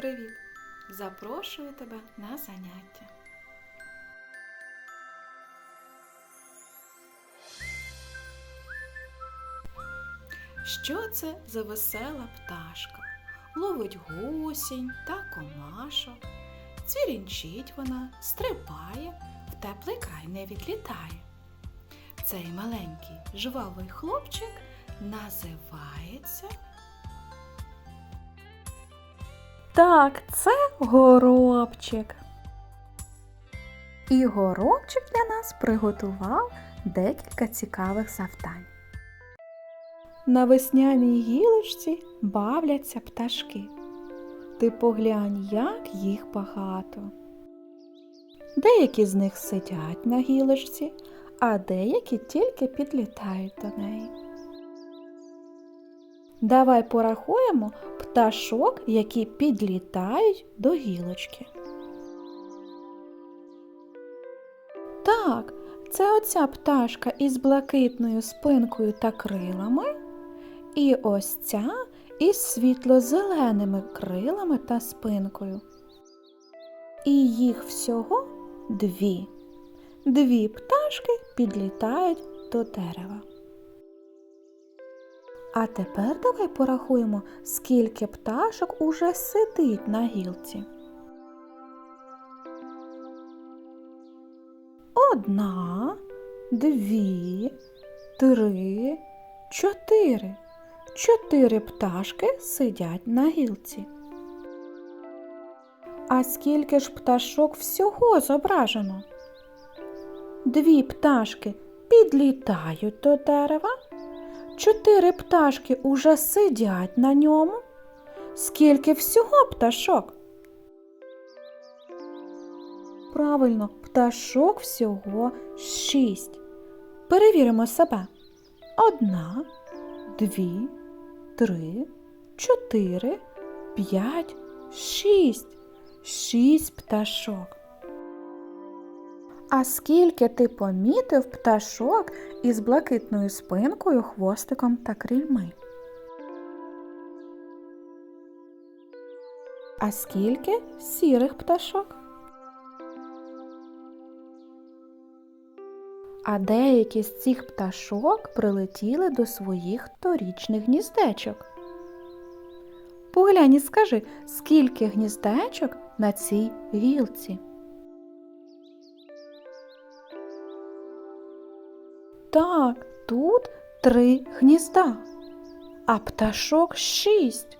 Привіт! Запрошую тебе на заняття. Що це за весела пташка? Ловить гусінь та комашок. Цвірінчить вона, стрибає, в теплий край не відлітає. Цей маленький жвавий хлопчик називається Так, це горобчик. І горобчик для нас приготував декілька цікавих завдань. На весняній гілочці бавляться пташки. Ти поглянь, як їх багато. Деякі з них сидять на гілочці, а деякі тільки підлітають до неї. Давай порахуємо пташок, які підлітають до гілочки. Так, це оця пташка із блакитною спинкою та крилами, і ось ця із світло-зеленими крилами та спинкою. І їх всього дві. Дві пташки підлітають до дерева. А тепер давай порахуємо, скільки пташок уже сидить на гілці. Одна, дві, три, чотири. Чотири пташки сидять на гілці. А скільки ж пташок всього зображено? Дві пташки підлітають до дерева. Чотири пташки уже сидять на ньому. Скільки всього пташок? Правильно, пташок всього шість. Перевіримо себе. Одна, дві, три, чотири, п'ять, шість. Шість пташок. А скільки ти помітив пташок із блакитною спинкою, хвостиком та крильми? А скільки сірих пташок? А деякі з цих пташок прилетіли до своїх торічних гніздечок. Поглянь скажи, скільки гніздечок на цій гілці? Так, тут три гнізда, а пташок шість.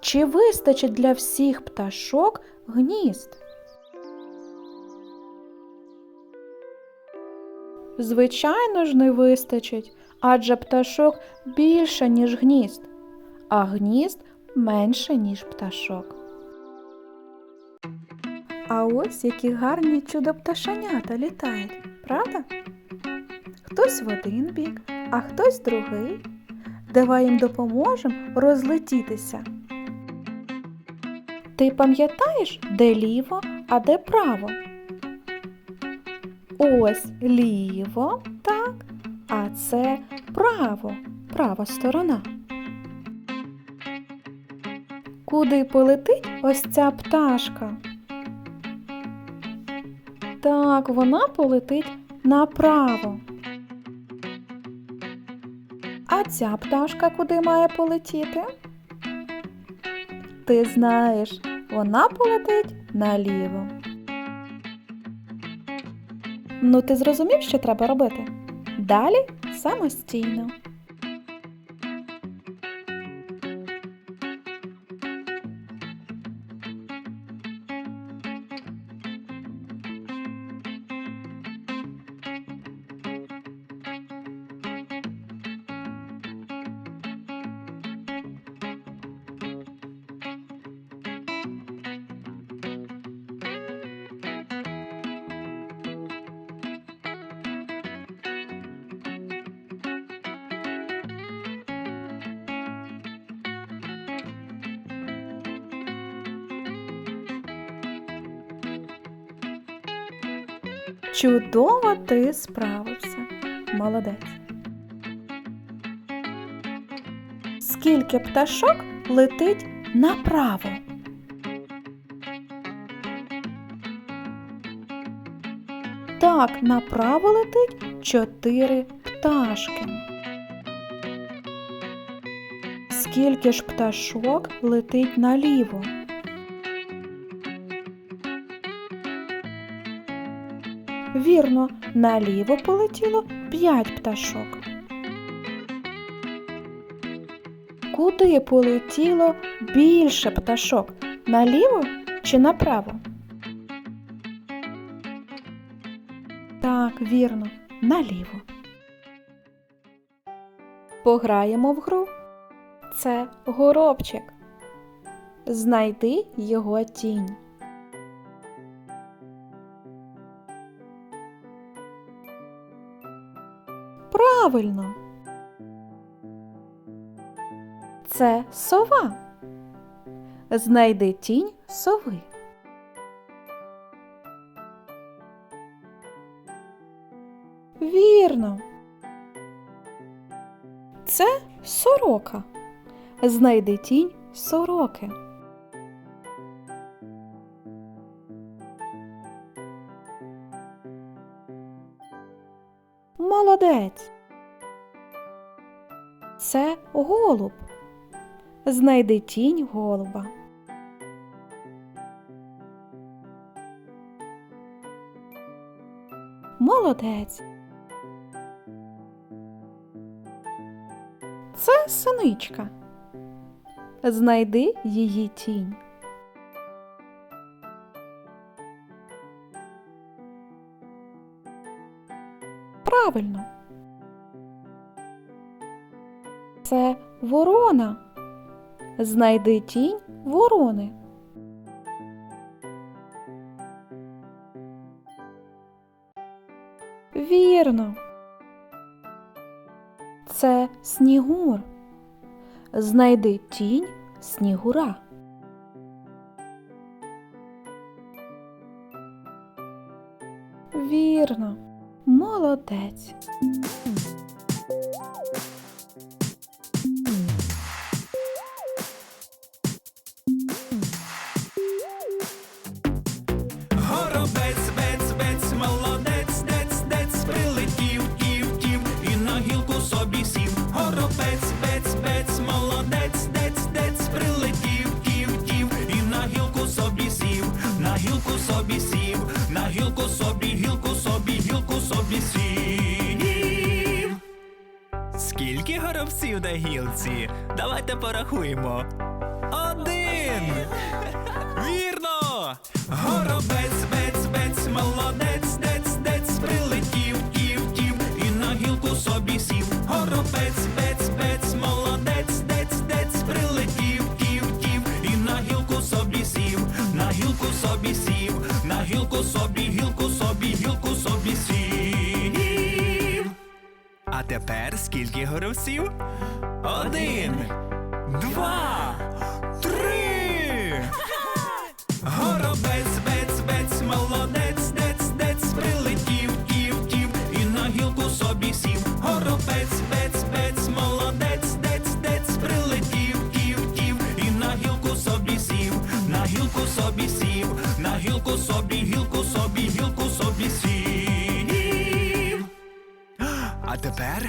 Чи вистачить для всіх пташок гнізд? Звичайно ж, не вистачить, адже пташок більше, ніж гнізд, а гнізд менше, ніж пташок. А ось які гарні чудо пташенята літають, правда? Хтось в один бік, а хтось другий. Давай їм допоможемо розлетітися. Ти пам'ятаєш, де ліво, а де право? Ось ліво, так, а це право, права сторона. Куди полетить ось ця пташка? Так, вона полетить направо. А ця пташка куди має полетіти? Ти знаєш, вона полетить наліво. Ну, ти зрозумів, що треба робити? Далі самостійно. Чудово ти справився. Молодець. Скільки пташок летить направо? Так, направо летить чотири пташки. Скільки ж пташок летить наліво? Вірно, наліво полетіло п'ять пташок. Куди полетіло більше пташок? Наліво чи направо? Так, вірно, наліво. Пограємо в гру. Це горобчик. Знайди його тінь. Правильно. Це сова. Знайди тінь сови. Вірно. Це сорока. Знайди тінь сороки. Молодець. Це голуб. Знайди тінь голуба. Молодець. Це синичка. Знайди її тінь. Правильно. Це ворона. Знайди тінь ворони. Вірно. Це снігур. Знайди тінь снігура. Вірно. Молодець. Гілку собі сів, на гілку собі, гілку собі, гілку собі сів. Скільки горобців на гілці? Давайте порахуємо. Горобців? Один, два, три. Горобець, бець, бець, молодець, дець, дець, прилетів, тів, тів, і на гілку собі сів. Горобець, бець, бець, молодець, дець, дець, прилетів, тів, тів, і на гілку собі сів, на гілку собі сів, на гілку собі, гілку собі, гілку собі сів. А тепер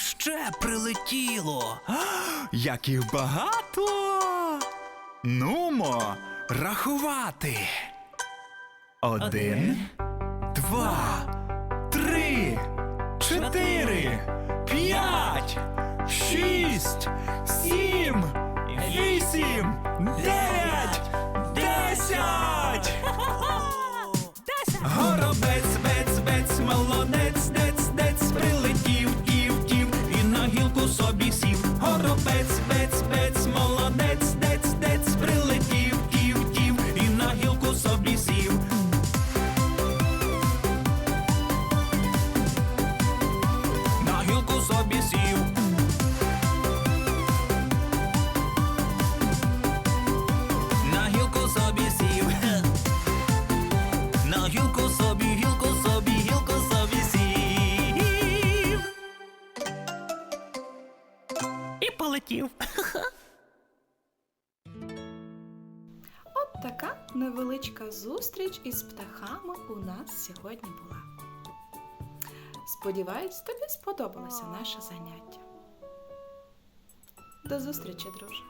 ще прилетіло. Як їх багато. Нумо рахувати. Один, два, три, чотири, п'ять, шість, сім, вісім, дев'ять. Собі сів. На гілку собі сів. На гілку собі, гілку собі, гілку собі сів. І полетів. От така невеличка зустріч із птахами у нас сьогодні була. Сподіваюсь, тобі сподобалося наше заняття. До зустрічі, друже!